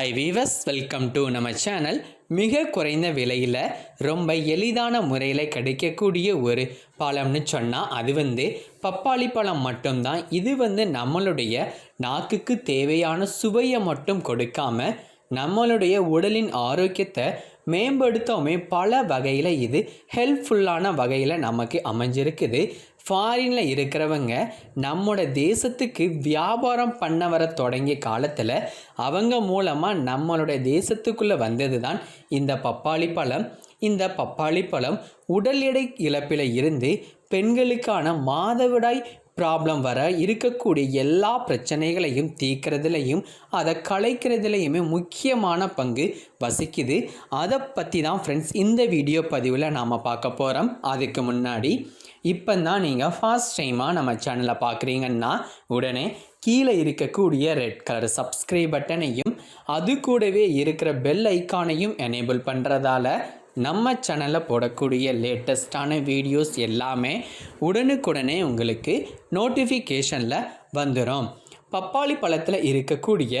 Hi viewers welcome to நம்ம channel மிக குறைந்த விலையில் ரொம்ப எளிதான முறையில் கிடைக்கக்கூடிய ஒரு பழம்னு சொன்னால் அது வந்து பப்பாளி பழம் மட்டும்தான். இது வந்து நம்மளுடைய நாக்குக்கு தேவையான சுவையை மட்டும் கொடுக்காம நம்மளுடைய உடலின் ஆரோக்கியத்தை மேம்படுத்தவுமே பல வகையில் இது ஹெல்ப்ஃபுல்லான வகையில் நமக்கு அமைஞ்சிருக்குது. ஃபாரினில் இருக்கிறவங்க நம்மோட தேசத்துக்கு வியாபாரம் பண்ண வர தொடங்கிய காலத்தில் அவங்க மூலமாக நம்மளுடைய தேசத்துக்குள்ளே வந்தது தான் இந்த பப்பாளி பழம். இந்த பப்பாளி பழம் உடல் எடை இழப்பில் இருந்து பெண்களுக்கான மாதவிடாய் ப்ராப்ளம் வர இருக்கக்கூடிய எல்லா பிரச்சனைகளையும் தீர்க்கறதுலையும் அதை கலைக்கிறதுலையுமே முக்கியமான பங்கு வசிக்குது. அதை பற்றி தான் ஃப்ரெண்ட்ஸ் இந்த வீடியோ பதிவில் நாம் பார்க்க போகிறோம் அதுக்கு முன்னாடி இப்போ தான் நீங்கள் ஃபர்ஸ்ட் டைமாக நம்ம சேனலை பார்க்குறீங்கன்னா உடனே கீழே இருக்கக்கூடிய ரெட் கலர் சப்ஸ்கிரைப் பட்டனையும் அது கூடவே இருக்கிற பெல் ஐக்கானையும் எனேபிள் பண்ணுறதால நம்ம சேனலில் போடக்கூடிய லேட்டஸ்டான வீடியோஸ் எல்லாமே உடனுக்குடனே உங்களுக்கு நோட்டிஃபிகேஷனில் வந்துடும் பப்பாளி பழத்தில் இருக்கக்கூடிய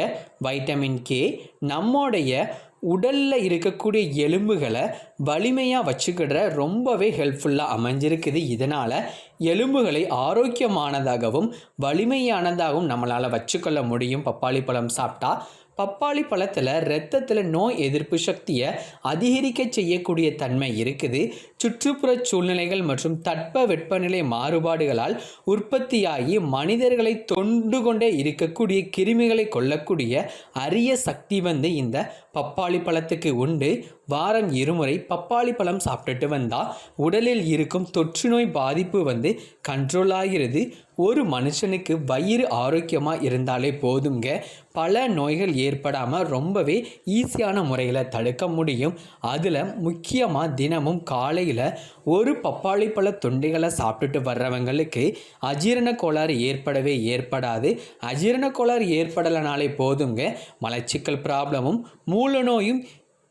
வைட்டமின் கே நம்முடைய உடலில் இருக்கக்கூடிய எலும்புகளை வலிமையாக வச்சுக்கிற ரொம்பவே ஹெல்ப்ஃபுல்லாக அமைஞ்சிருக்குது. இதனால் எலும்புகளை ஆரோக்கியமானதாகவும் வலிமையானதாகவும் நம்மளால் வச்சுக்கொள்ள முடியும். பப்பாளி பழம் சாப்பிட்டா பப்பாளி பழத்தில் ரத்தத்தில் நோய் எதிர்ப்பு சக்தியை அதிகரிக்க செய்யக்கூடிய தன்மை இருக்குது. சுற்றுப்புற சூழ்நிலைகள் மற்றும் தட்ப வெப்பநிலை மாறுபாடுகளால் உற்பத்தியாகி மனிதர்களை தொண்டு கொண்டே இருக்கக்கூடிய கிருமிகளை கொல்லக்கூடிய அரிய சக்தி வந்து இந்த பப்பாளி பழத்துக்கு உண்டு. வாரம் இருமுறை பப்பாளி பழம் சாப்பிட்டுட்டு வந்தால் உடலில் இருக்கும் தொற்று நோய் பாதிப்பு வந்து கண்ட்ரோல் ஆகிறது. ஒரு மனுஷனுக்கு வயிறு ஆரோக்கியமாக இருந்தாலே போதுங்க. பல நோய்கள் ஏற்படாமல் ரொம்பவே ஈஸியான முறையில் தடுக்க முடியும். அதில் முக்கியமாக தினமும் காலை காலையில் ஒரு பப்பாளி பழ துண்டிகளை சாப்பிட்டுட்டு வர்றவங்களுக்கு அஜீரண கோளாறு ஏற்படவே ஏற்படாது. அஜீரண கோளாறு ஏற்படலைனாலே போதுங்க மலச்சிக்கல் ப்ராப்ளமும் மூல நோயும்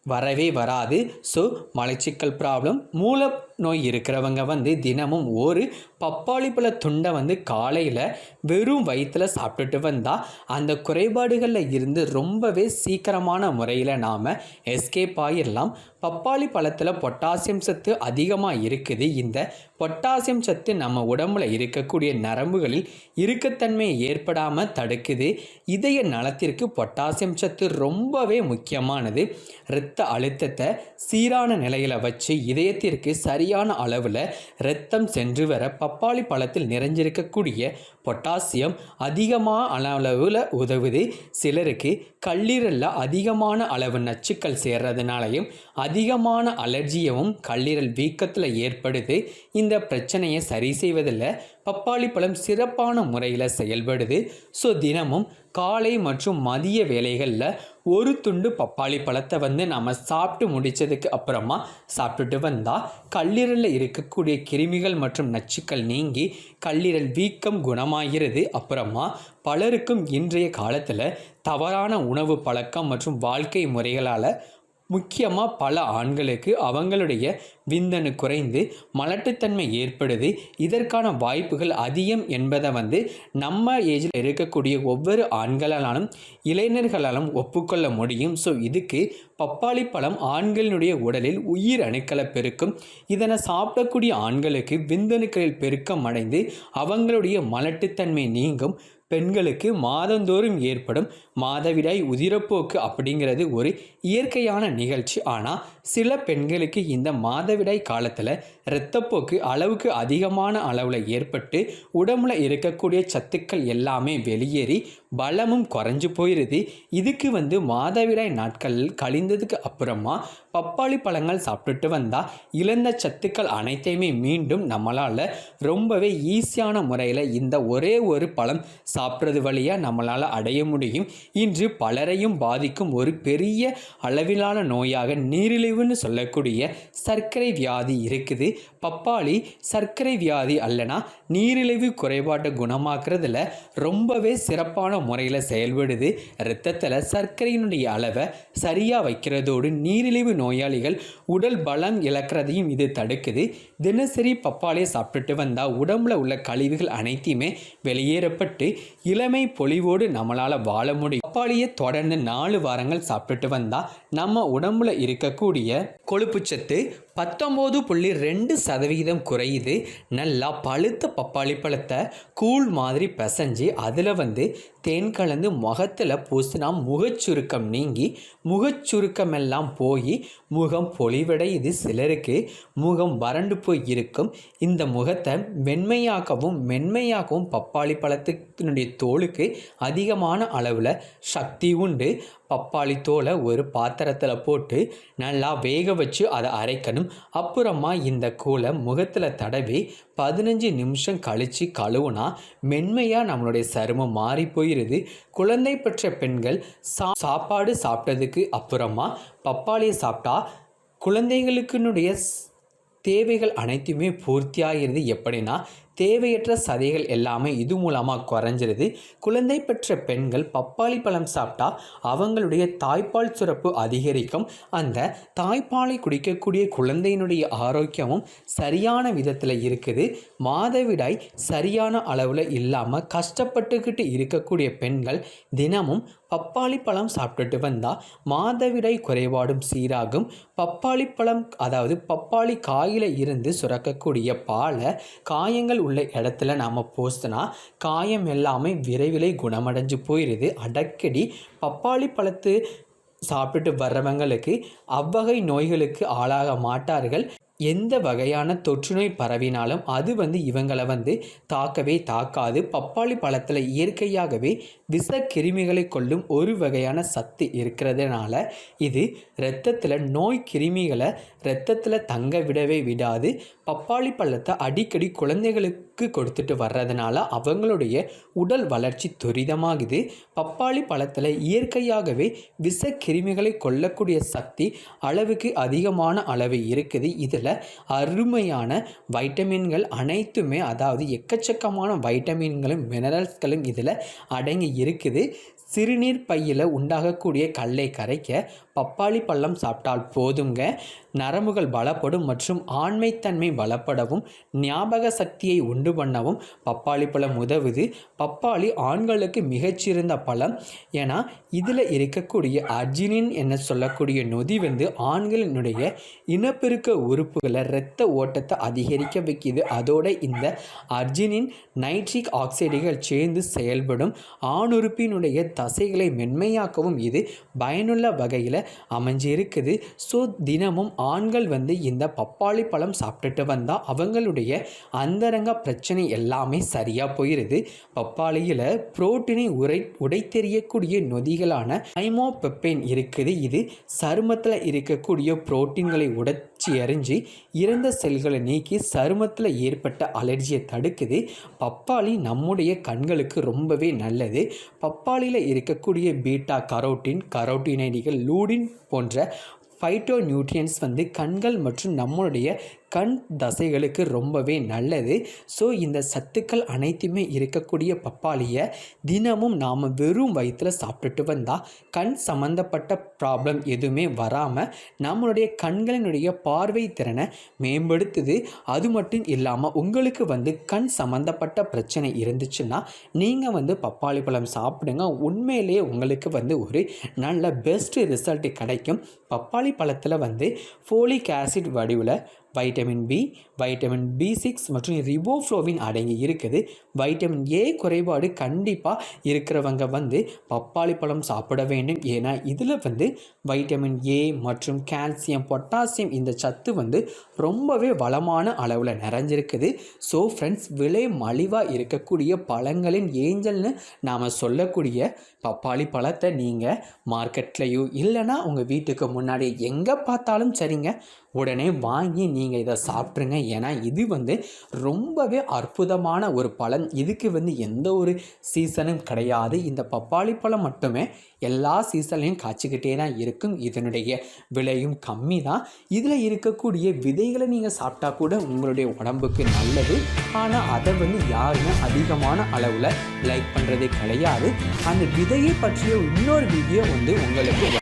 வரவே வராது. ஸோ மலச்சிக்கல் ப்ராப்ளம் மூல நோய் இருக்கிறவங்க வந்து தினமும் ஒரு பப்பாளி பழ துண்டை வந்து காலையில் வெறும் வயிற்றில் சாப்பிட்டுட்டு வந்தால் அந்த குறைபாடுகளில் இருந்து ரொம்பவே சீக்கிரமான முறையில் நாம் எஸ்கேப் ஆகிடலாம் பப்பாளி பழத்தில் பொட்டாசியம் சத்து அதிகமாக இருக்குது. இந்த பொட்டாசியம் சத்து நம்ம உடம்புல இருக்கக்கூடிய நரம்புகளில் இறுக்கத்தன்மையை ஏற்படாமல் தடுக்குது. இதய நலத்திற்கு பொட்டாசியம் சத்து ரொம்பவே முக்கியமானது. இரத்த அழுத்தத்தை சீரான நிலையில் வச்சு இதயத்திற்கு சரி சரியான அளவில் இரத்தம் சென்று வர பப்பாளி பழத்தில் நிறைஞ்சிருக்கக்கூடிய பொட்டாசியம் அதிகமான அளவில் உதவுது. சிலருக்கு கல்லீரலில் அதிகமான அளவு நச்சுக்கள் சேர்றதுனாலையும் அதிகமான அலர்ஜியவும் கல்லீரல் வீக்கத்தில் ஏற்படுது. இந்த பிரச்சனையை சரி செய்வதில் பப்பாளி பழம் சிறப்பான முறையில் செயல்படுது. ஸோ தினமும் காலை மற்றும் மதிய வேலைகளில் ஒரு துண்டு பப்பாளி பழத்தை வந்து நம்ம சாப்பிட்டு முடித்ததுக்கு அப்புறமா சாப்பிட்டுட்டு வந்தால் கல்லீரலில் இருக்கக்கூடிய கிருமிகள் மற்றும் நச்சுக்கள் நீங்கி கல்லீரல் வீக்கம் குணமாகிறது. அப்புறமா பலருக்கும் இன்றைய காலத்தில் தவறான உணவு பழக்கம் மற்றும் வாழ்க்கை முறைகளால் முக்கியமாக பல ஆண்களுக்கு அவங்களுடைய விந்தணு குறைந்து மலட்டுத்தன்மை ஏற்படுது. இதற்கான வாய்ப்புகள் அதிகம் என்பதை வந்து நம்ம ஏஜில் இருக்கக்கூடிய ஒவ்வொரு ஆண்களாலும் இளைஞர்களாலும் ஒப்புக்கொள்ள முடியும். ஸோ இதுக்கு பப்பாளி பழம் ஆண்களினுடைய உடலில் உயிர் அணுக்களை பெருக்கும். இதனை சாப்பிடக்கூடிய ஆண்களுக்கு விந்தணுக்களில் பெருக்கம் அடைந்து அவங்களுடைய மலட்டுத்தன்மை நீங்கும். பெண்களுக்கு மாதந்தோறும் ஏற்படும் மாதவிடாய் உதிரப்போக்கு அப்படிங்கிறது ஒரு இயற்கையான நிகழ்ச்சி. ஆனால் சில பெண்களுக்கு இந்த மாதவிடாய் காலத்தில் இரத்தப்போக்கு அளவுக்கு அதிகமான அளவில் ஏற்பட்டு உடம்புல இருக்கக்கூடிய சத்துக்கள் எல்லாமே வெளியேறி பலமும் குறைஞ்சு போயிடுது இதுக்கு வந்து மாதவிடாய் நாட்கள் கழிந்ததுக்கு அப்புறமா பப்பாளி பழங்கள் சாப்பிட்டுட்டு வந்தால் இழந்த சத்துக்கள் அனைத்தையுமே மீண்டும் நம்மளால் ரொம்பவே ஈஸியான முறையில் இந்த ஒரே ஒரு பழம் சாப்பிட்றது வழியாக நம்மளால் அடைய முடியும். இன்று பலரையும் பாதிக்கும் ஒரு பெரிய அளவிலான நோயாக நீரிழிவு நீரிழிவுன்னு சொல்லக்கூடிய சர்க்கரை வியாதி இருக்குது. பப்பாளி சர்க்கரை வியாதி அல்லனா நீரிழிவு குறைபாட்டை குணமாக்குறதுல ரொம்பவே சிறப்பான முறையில் செயல்படுது. இரத்தத்தில் சர்க்கரையினுடைய அளவை சரியாக வைக்கிறதோடு நீரிழிவு நோயாளிகள் உடல் பலம் இழக்கிறதையும் இது தடுக்குது. தினசரி பப்பாளியை சாப்பிட்டுட்டு வந்தால் உடம்புல உள்ள கழிவுகள் அனைத்தையுமே வெளியேறப்பட்டு இளமை பொலிவோடு நம்மளால் வாழ முடியும். பப்பாளியை தொடர்ந்து நாலு வாரங்கள் சாப்பிட்டுட்டு வந்தால் நம்ம உடம்புல இருக்கக்கூடிய கொழுப்புச்சத்து பத்தொம்போது புள்ளி ரெண்டு சதவிகிதம் குறையுது. நல்லா பழுத்த பப்பாளி பழத்தை கூழ் மாதிரி பிசைஞ்சு அதில் வந்து தேன் கலந்து முகத்தில் பூசினா முகச்சுருக்கம் நீங்கி முகச்சுருக்கம் எல்லாம் போய் முகம் பொலிவடையுது சிலருக்கு. முகம் வறண்டு போய் இருக்கும். இந்த முகத்தை மென்மையாக்கவும் மென்மையாகவும் பப்பாளி பழத்தினுடைய தோலுக்கு அதிகமான அளவில் சக்தி உண்டு. பப்பாளி தோலை ஒரு பாத்திரத்தில் போட்டு நல்லா வேக வச்சு அதை அரைக்கணும். அப்புறமா இந்த கூலை முகத்தில் தடவி பதினஞ்சு நிமிஷம் கழித்து கழுவுனா மென்மையாக நம்மளுடைய சருமம் மாறி போயிடுது குழந்தை பெற்ற பெண்கள் சா சாப்பாடு சாப்பிட்டதுக்கு அப்புறமா பப்பாளியை சாப்பிட்டா குழந்தைகளுக்குனுடைய தேவைகள் அனைத்துமே பூர்த்தியாகிறது எப்படின்னா தேவையற்ற சதைகள் எல்லாமே இது மூலமாக குறைஞ்சிருது. குழந்தை பெற்ற பெண்கள் பப்பாளி பழம் சாப்பிட்டா அவங்களுடைய தாய்ப்பால் சுரப்பு அதிகரிக்கும். அந்த தாய்ப்பாலை குடிக்கக்கூடிய குழந்தையினுடைய ஆரோக்கியமும் சரியான விதத்தில் இருக்குது. மாதவிடாய் சரியான அளவில் இல்லாமல் கஷ்டப்பட்டுக்கிட்டு இருக்கக்கூடிய பெண்கள் தினமும் பப்பாளி பழம் சாப்பிட்டுட்டு வந்தால் மாதவிடாய் குறைபாடும் சீராகும். பப்பாளி பழம் அதாவது பப்பாளி காயில் இருந்து சுரக்கக்கூடிய பாலை காயங்கள் உள்ள இடத்துல நாம் போஸ்துனா காயம் எல்லாமே விரைவிலே குணமடைஞ்சு போயிடுது அடக்கடி பப்பாளி பழத்து சாப்பிட்டுட்டு வர்றவங்களுக்கு அவ்வகை நோய்களுக்கு ஆளாக மாட்டார்கள். எந்த வகையான தொற்றுநோய் பரவினாலும் அது வந்து இவங்களை வந்து தாக்கவே தாக்காது. பப்பாளி பழத்தில் இயற்கையாகவே விஷ கிருமிகளை கொள்ளும் ஒரு வகையான சத்து இருக்கிறதுனால இது இரத்தத்தில் நோய் கிருமிகளை இரத்தத்தில் தங்க விடவே விடாது. பப்பாளி பழத்தை அடிக்கடி குழந்தைகளுக்கு கொடுத்துட்டு வர்றதுனால அவங்களுடைய உடல் வளர்ச்சி துரிதமாகுது. பப்பாளி பழத்தில் இயற்கையாகவே விஷ கிருமிகளை கொல்லக்கூடிய சக்தி அளவுக்கு அதிகமான அளவு இருக்குது. இதில் அருமையான வைட்டமின்கள் அனைத்துமே அதாவது எக்கச்சக்கமான வைட்டமின்களும் மினரல்ஸ்களும் இதில் அடங்கி இருக்குது. சிறுநீர் பையில் உண்டாகக்கூடிய கல்லை கரைக்க பப்பாளி பழம் சாப்பிட்டால் போதுங்க நரம்புகள் பலப்படும் மற்றும் ஆண்மைத்தன்மை பலப்படவும் ஞாபக சக்தியை உண்டு பண்ணவும் பப்பாளி பழம் உதவுது. பப்பாளி ஆண்களுக்கு மிகச்சிறந்த பழம். ஏன்னா இதில் இருக்கக்கூடிய அர்ஜினின் என சொல்லக்கூடிய நொதி வந்து ஆண்களினுடைய இனப்பெருக்க உறுப்புகளை இரத்த ஓட்டத்தை அதிகரிக்க வைக்கிது. அதோட இந்த அர்ஜினின் நைட்ரிக் ஆக்சைடுகள் சேர்ந்து செயல்படும் ஆணுறுப்பினுடைய தசைகளை மென்மையாக்கவும் இது பயனுள்ள வகையில் அமைஞ்சு இருக்குது ஸோ தினமும் ஆண்கள் வந்து இந்த பப்பாளி பழம் சாப்பிட்டுட்டு வந்தால் அவங்களுடைய அந்தரங்க பிரச்சனை எல்லாமே சரியாக போயிடுது பப்பாளியில் புரோட்டீனை உரை உடைத்தெறியக்கூடிய நொதிகளான ஐமோபெப்பேன் இருக்குது. இது சருமத்தில் இருக்கக்கூடிய புரோட்டீன்களை உடைச்சி எறிஞ்சு இறந்த செல்களை நீக்கி சருமத்தில் ஏற்பட்ட அலர்ஜியை தடுக்குது. பப்பாளி நம்முடைய கண்களுக்கு ரொம்பவே நல்லது. பப்பாளியில் இருக்கக்கூடிய பீட்டா கரோட்டின் கரோட்டினைடிகள் லூடின் போன்ற ஃபைட்டோ நியூட்ரியன்ஸ் வந்து கண்கள் மற்றும் நம்மளுடைய கண் தசைகளுக்கு ரொம்பவே நல்லது. ஸோ இந்த சத்துக்கள் அனைத்துமே இருக்கக்கூடிய பப்பாளியை தினமும் நாம் வெறும் வயிற்றில் சாப்பிட்டுட்டு வந்தால் கண் சம்மந்தப்பட்ட ப்ராப்ளம் எதுவுமே வராமல் நம்மளுடைய கண்களினுடைய பார்வை திறனை மேம்படுத்துது. அது மட்டும் இல்லாமல் உங்களுக்கு வந்து கண் சம்மந்தப்பட்ட பிரச்சனை இருந்துச்சுன்னா நீங்கள் வந்து பப்பாளி பழம் சாப்பிடுங்க. உண்மையிலேயே உங்களுக்கு வந்து ஒரு நல்ல பெஸ்ட் ரிசல்ட் கிடைக்கும். பப்பாளி பழத்தில் வந்து ஃபோலிக் ஆசிட் வடிவில் vitamin B vitamin B six மற்றும் ரிபோஃப்ளோவின் அடங்கி இருக்குது. வைட்டமின் ஏ குறைபாடு கண்டிப்பாக இருக்கிறவங்க வந்து பப்பாளி பழம் சாப்பிட வேண்டும். ஏன்னா இதில் வந்து வைட்டமின் ஏ மற்றும் கால்சியம் பொட்டாசியம் இந்த சத்து வந்து ரொம்பவே வளமான அளவில் நிறைஞ்சிருக்குது. ஸோ ஃப்ரெண்ட்ஸ் விலை மலிவாக இருக்கக்கூடிய பழங்களின் ஏஞ்சல்னு நாம் சொல்லக்கூடிய பப்பாளி பழத்தை நீங்கள் மார்க்கெட்லேயோ இல்லைன்னா உங்கள் வீட்டுக்கு முன்னாடி எங்கே பார்த்தாலும் சரிங்க. உடனே வாங்கி நீங்கள் இதை சாப்பிட்ருங்க ஏன்னா இது வந்து ரொம்பவே அற்புதமான ஒரு பழம் இதுக்கு வந்து எந்த ஒரு சீசனும் கிடையாது. இந்த பப்பாளி பழம் மட்டுமே எல்லா சீசன்லையும் காய்ச்சிக்கிட்டே தான் இருக்கும். இதனுடைய விலையும் கம்மி தான். இதில் இருக்கக்கூடிய விதைகளை நீங்கள் சாப்பிட்டா கூட உங்களுடைய உடம்புக்கு நல்லது. ஆனால் அதை வந்து யாருமே அதிகமான அளவில் லைக் பண்ணுறதே கிடையாது. அந்த விதையை பற்றிய இன்னொரு வீடியோ வந்து உங்களுக்கு